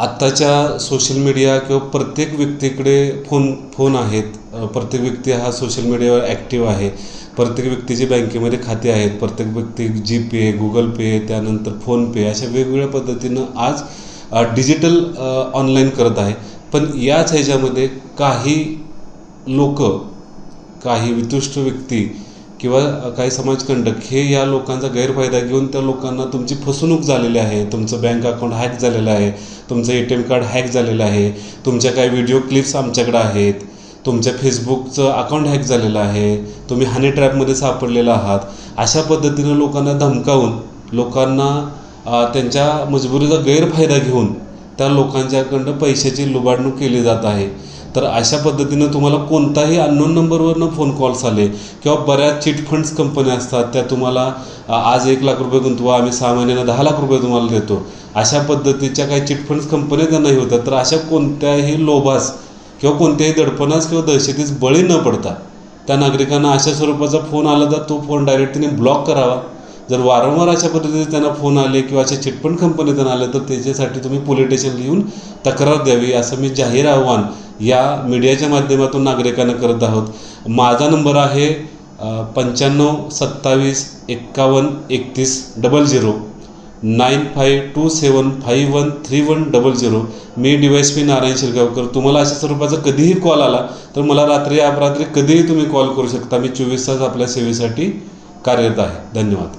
आत्ताच्या social media किंवा प्रत्येक व्यक्तीकडे फोन फोन आहेत. प्रत्येक व्यक्ती हा सोशल मीडियावर ॲक्टिव्ह आहे. प्रत्येक व्यक्तीची बँकेमध्ये खाते आहेत प्रत्येक व्यक्ती जी पे गुगल पे त्यानंतर फोनपे अशा वेगवेगळ्या पद्धतीनं आज डिजिटल ऑनलाईन करत आहे. पण याच ह्याच्यामध्ये काही लोक काही वितुष्ट व्यक्ती किंवा काही समाजकंटक हे या लोकांचा गैरफायदा घेऊन त्या लोकांना तुमची फसवणूक झालेली आहे. तुमचं बँक अकाउंट हॅक झालेलं आहे. तुमचं A T M card hack झालेलं आहे. तुमच्या काही व्हिडिओ क्लिप्स आमच्याकडे आहेत. तुमच्या फेसबुकचं अकाउंट हॅक झालेलं आहे. तुम्ही हनी ट्रॅपमध्ये सापडलेला आहात. अशा पद्धतीनं लोकांना धमकावून लोकांना त्यांच्या मजबुरीचा गैरफायदा घेऊन त्या लोकांच्याकडनं पैशाची लुबाडणूक केली जात आहे. तर अशा पद्धतीनं तुम्हाला कोणताही अननोन नंबरवरनं फोन कॉल्स आले किंवा बऱ्याच चिट फंड्स कंपन्या असतात त्या तुम्हाला आज एक लाख रुपये गुंतवा आम्ही सहा महिन्यानं दहा लाख रुपये तुम्हाला देतो. अशा पद्धतीच्या काही चिट फंड्स कंपन्या त्यांनाही होतात. तर अशा कोणत्याही लोभास किंवा कोणत्याही दडपणास किंवा दहशतीस बळी न पडता त्या नागरिकांना अशा स्वरूपाचा फोन आला तर तो फोन डायरेक्ट तिने ब्लॉक करावा. जर वारंवार अशा पद्धतीने त्यांना फोन आले किंवा अशा चिटफंड कंपनी त्यांना आले तर त्याच्यासाठी तुम्ही पोलीस स्टेशनला लिहून तक्रार द्यावी असं मी जाहीर आव्हान या मीडियाच्या माध्यमातून नागरिकांना करत आहोत. माझा नंबर आहे पंच्याण्णव सत्तावीस एक्कावन्न एकतीस double zero. Nine five two seven five one three one double zero. मी D Y S P Narayan Shirgaonkar. तुम्हाला अशा स्वरूपाचा कधीही कॉल आला तर मला रात्री अपरात्री कधीही तुम्ही कॉल करू शकता. मी चोवीस तास आपल्या सेवेसाठी कार्यरत आहे. धन्यवाद.